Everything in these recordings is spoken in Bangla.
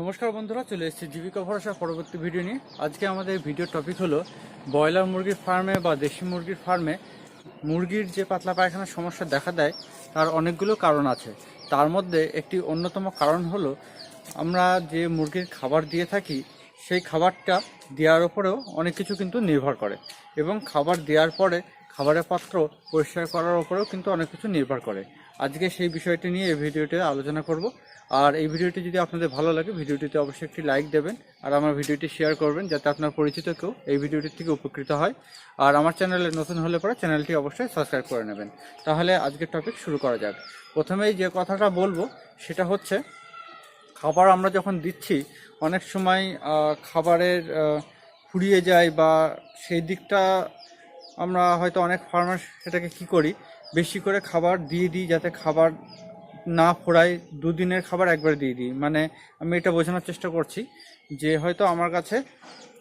নমস্কার বন্ধুরা, চলে এসেছি জীবিকা ভরসা পরবর্তী ভিডিও নিয়ে। আজকে আমাদের ভিডিও টপিক হলো ব্রয়লার মুরগির ফার্মে বা দেশি মুরগির ফার্মে মুরগির যে পাতলা পায়খানার সমস্যা দেখা দেয়, তার অনেকগুলো কারণ আছে। তার মধ্যে একটি অন্যতম কারণ হলো, আমরা যে মুরগির খাবার দিয়ে থাকি, সেই খাবারটা দেওয়ার উপরেও অনেক কিছু কিন্তু নির্ভর করে এবং খাবার দেওয়ার পরে খাবারের পাত্র পরিষ্কার করার উপরেও কিন্তু অনেক কিছু নির্ভর করে। আজকে সেই বিষয়টি নিয়ে এই ভিডিওতে আলোচনা করব। আর এই ভিডিওটি যদি আপনাদের ভালো লাগে, ভিডিওটিতে অবশ্যই একটি লাইক দেবেন আর আমার ভিডিওটি শেয়ার করবেন যাতে আপনার পরিচিত কেউ এই ভিডিওটির থেকে উপকৃত হয়। আর আমার চ্যানেলে নতুন হলে পরে চ্যানেলটি অবশ্যই সাবস্ক্রাইব করে নেবেন। তাহলে আজকের টপিক শুরু করা যাক। প্রথমেই যে কথাটা বলব, সেটা হচ্ছে, খাবার আমরা যখন দিচ্ছি, অনেক সময় খাবারের ফুরিয়ে যায় বা সেই দিকটা আমরা হয়তো অনেক ফার্মার সেটাকে কি করি বেশি করে খাবার দিয়ে দিই যাতে খাবার না ফোড়ায় দুদিনের খাবার একবারে দিয়ে দিই। মানে আমি এটা বোঝানোর চেষ্টা করছি যে হয়তো আমার কাছে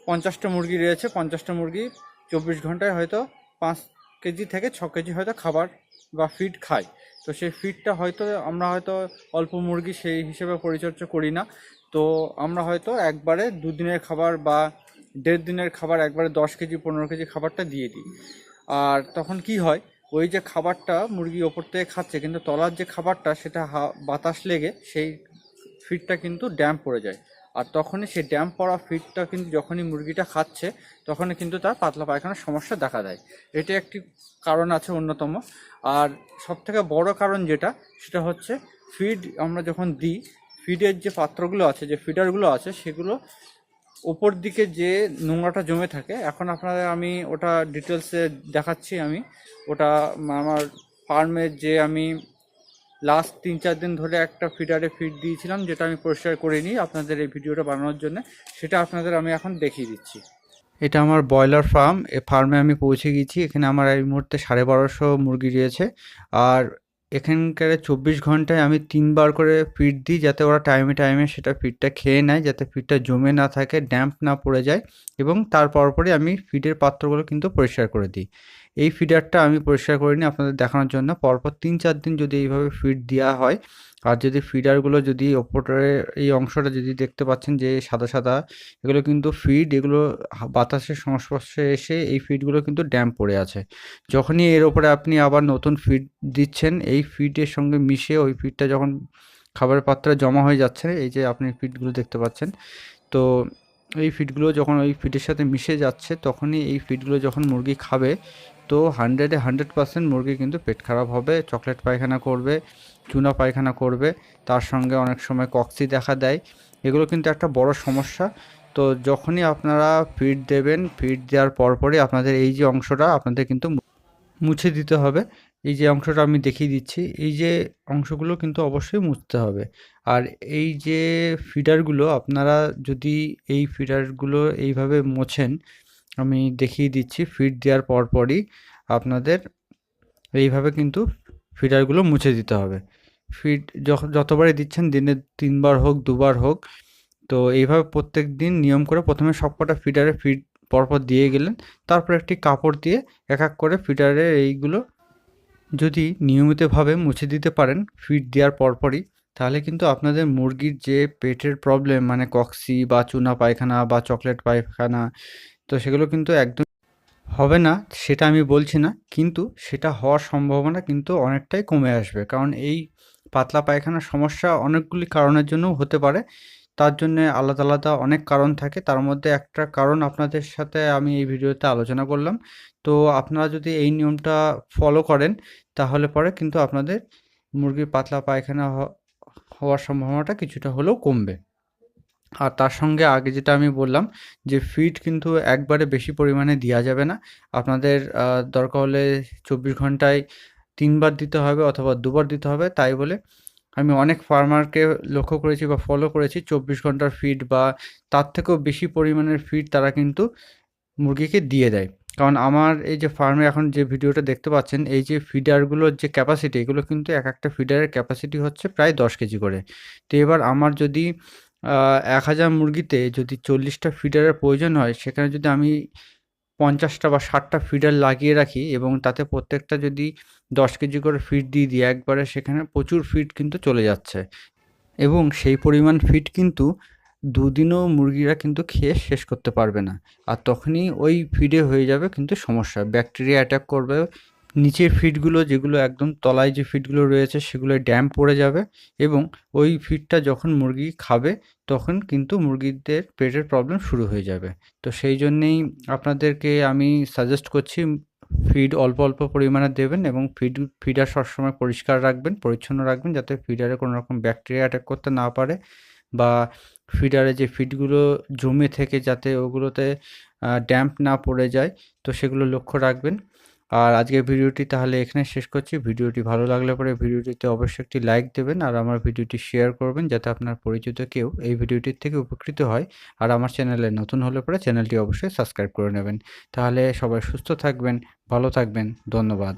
পঞ্চাশটা মুরগি রয়েছে, পঞ্চাশটা মুরগি চব্বিশ ঘন্টায় হয়তো পাঁচ কেজি থেকে ছ কেজি হয়তো খাবার বা ফিড খায়। তো সেই ফিডটা হয়তো আমরা হয়তো অল্প মুরগি সেই হিসেবে পরিচর্যা করি না। তো আমরা হয়তো একবারে দুদিনের খাবার বা দেড় দিনের খাবার একবারে দশ কেজি, পনেরো কেজি খাবারটা দিয়ে দিই। আর তখন কি হয় ওই যে খাবারটা মুরগি ওপর থেকে খাচ্ছে, কিন্তু তলার যে খাবারটা সেটা বাতাস লেগে সেই ফিডটা কিন্তু ড্যাম্প পড়ে যায়। আর তখনই সেই ড্যাম্প পড়া ফিডটা কিন্তু যখনই মুরগিটা খাচ্ছে, তখনই কিন্তু তার পাতলা পায়খানার সমস্যা দেখা দেয়। এটা একটি কারণ আছে অন্যতম। আর সবথেকে বড় কারণ যেটা, সেটা হচ্ছে ফিড আমরা যখন দিই ফিডের যে পাত্রগুলো আছে, যে ফিডারগুলো আছে, সেগুলো ওপর দিকে যে নোংরাটা জমে থাকে, এখন আপনাদের আমি ওটা ডিটেলসে দেখাচ্ছি আমি। ওটা আমার ফার্মের যে আমি লাস্ট তিন চার দিন ধরে একটা ফিডারে ফিড দিয়েছিলাম, যেটা আমি পরিষ্কার করে নিই আপনাদের এই ভিডিওটা বানানোর জন্য, সেটা আপনাদের আমি এখন দেখিয়ে দিচ্ছি। এটা আমার ব্রয়লার ফার্ম এ ফার্মে আমি পৌঁছে গেছি এখানে আমার এই মুহূর্তে সাড়ে বারোশো মুরগি রয়েছে। আর এখানকার চব্বিশ ঘন্টায় আমি তিনবার করে ফিড দিই যাতে ওরা টাইমে টাইমে সেটা ফিডটা খেয়ে নেয়, যাতে ফিডটা জমে না থাকে ড্যাম্প না পড়ে যায় এবং তার পরপরই আমি ফিডের পাত্রগুলো কিন্তু পরিষ্কার করে দিই। এই ফিডারটা আমি পরিষ্কার করে নিই আপনাদের দেখানোর জন্য। পরপর তিন চার দিন যদি এইভাবে ফিড দেওয়া হয়, আর যদি ফিডারগুলো যদি ওপরে এই অংশটা যদি দেখতে পাচ্ছেন যে সাদা সাদা, এগুলো কিন্তু ফিড এগুলো বাতাসের সংস্পর্শে এসে এই ফিডগুলো কিন্তু ড্যাম পড়ে আছে। যখনই এর ওপরে আপনি আবার নতুন ফিড দিচ্ছেন, এই ফিডের সঙ্গে মিশে ওই ফিডটা যখন খাবারের পাত্রে জমা হয়ে যাচ্ছে, এই যে আপনি ফিডগুলো দেখতে পাচ্ছেন, তো এই ফিডগুলো যখন ওই ফিডের সাথে মিশে যাচ্ছে, তখনই এই ফিডগুলো যখন মুরগি খাবে তো হান্ড্রেডে হান্ড্রেড পার্সেন্ট মুরগি কিন্তু পেট খারাপ হবে চকলেট পায়খানা করবে চুনা পায়খানা করবে, তার সঙ্গে অনেক সময় কক্সি দেখা দেয়। এগুলো কিন্তু একটা বড় সমস্যা। তো যখনই আপনারা ফিড দেবেন ফিড দেওয়ার পরপরই আপনাদের এই যে অংশটা, আপনাদের কিন্তু মুছে দিতে হবে। এই যে অংশটা আমি দেখিয়ে দিচ্ছি, এই যে অংশগুলো কিন্তু অবশ্যই মুছতে হবে। আর এই যে ফিডারগুলো আপনারা যদি এই ফিডারগুলো এইভাবে মোছেন আমি দেখিয়ে দিচ্ছি ফিড দেওয়ার পরপরই আপনাদের এইভাবে কিন্তু ফিডারগুলো মুছে দিতে হবে। ফিড যতবারই দিচ্ছেন দিনে তিনবার হোক, দুবার হোক, তো এইভাবে প্রত্যেক দিন নিয়ম করে প্রথমে সবকটা ফিডারে ফিড পরপর দিয়ে গেলেন, তারপর একটি কাপড় দিয়ে এক এক করে ফিডারে এইগুলো যদি নিয়মিতভাবে মুছে দিতে পারেন ফিড দেওয়ার পরপরই, তাহলে কিন্তু আপনাদের মুরগির যে পেটের প্রবলেম মানে কক্সি বা চুনা পায়খানা বা চকলেট পায়খানা তো সেগুলো কিন্তু একদম হবে না, সেটা আমি বলছি না, কিন্তু সেটা হওয়ার সম্ভাবনা কিন্তু অনেকটাই কমে আসবে। কারণ এই পাতলা পায়খানার সমস্যা অনেকগুলি কারণের জন্যও হতে পারে, তার জন্য আলাদা আলাদা অনেক কারণ থাকে। তার মধ্যে একটা কারণ আপনাদের সাথে আমি এই ভিডিওতে আলোচনা করলাম। তো আপনারা যদি এই নিয়মটা ফলো করেন, তাহলে পরে কিন্তু আপনাদের মুরগির পাতলা পায়খানা হওয়ার সম্ভাবনাটা কিছুটা হলেও কমবে। আর তার সঙ্গে আগে যেটা আমি বললাম যে ফিড কিন্তু একবারে বেশি পরিমাণে দেওয়া যাবে না। আপনাদের দরকার হলে চব্বিশ ঘন্টায় তিনবার দিতে হবে অথবা দুবার দিতে হবে, তাই বলে আমি অনেক ফার্মারকে লক্ষ্য করেছি বা ফলো করেছি চব্বিশ ঘণ্টার ফিড বা তার থেকেও বেশি পরিমাণের ফিড তারা কিন্তু মুরগিকে দিয়ে দেয়। কারণ আমার এই যে ফার্মে এখন যে ভিডিওটা দেখতে পাচ্ছেন, এই যে ফিডারগুলোর যে ক্যাপাসিটি এগুলো কিন্তু এক একটা ফিডারের ক্যাপাসিটি হচ্ছে প্রায় দশ কেজি করে। তো এবার আমার যদি এক হাজার মুরগিতে যদি চল্লিশটা ফিডারের প্রয়োজন হয়, সেখানে যদি আমি পঞ্চাশটা বা ষাটটা ফিডার লাগিয়ে রাখি এবং তাতে প্রত্যেকটা যদি দশ কেজি করে ফিড দিয়ে দিই, একবারে সেখানে প্রচুর ফিড কিন্তু চলে যাচ্ছে। এবং সেই পরিমাণ ফিড কিন্তু দুদিনও মুরগিরা কিন্তু খেয়ে শেষ করতে পারবে না। আর তখনই ওই ফিডে হয়ে যাবে কিন্তু সমস্যা। ব্যাকটেরিয়া অ্যাটাক করবে নিচের ফিডগুলো যেগুলো একদম তলায় যে ফিডগুলো রয়েছে সেগুলো ড্যাম পড়ে যাবে এবং ওই ফিডটা যখন মুরগি খাবে তখন কিন্তু মুরগিদের পেটের প্রবলেম শুরু হয়ে যাবে। তো সেই জন্যেই আপনাদেরকে আমি সাজেস্ট করছি ফিড অল্প অল্প পরিমাণে দেবেন এবং ফিড ফিডার সবসময় পরিষ্কার রাখবেন, পরিচ্ছন্ন রাখবেন যাতে ফিডারে কোনো রকম ব্যাকটেরিয়া অ্যাটাক করতে না পারে বা ফিডারে যে ফিডগুলো জমে থেকে যাতে ওগুলোতে ড্যাম্প না পড়ে যায়। তো সেগুলো লক্ষ্য রাখবেন। আর আজকের ভিডিওটি তাহলে এখানে শেষ করছি। ভিডিওটি ভালো লাগলে পরে ভিডিওটিতে অবশ্যই একটি লাইক দেবেন আর আমার ভিডিওটি শেয়ার করবেন যাতে আপনার পরিচিত কেউ এই ভিডিওটির থেকে উপকৃত হয়। আর আমার চ্যানেলে নতুন হলে পরে চ্যানেলটি অবশ্যই সাবস্ক্রাইব করে নেবেন। তাহলে সবাই সুস্থ থাকবেন, ভালো থাকবেন। ধন্যবাদ।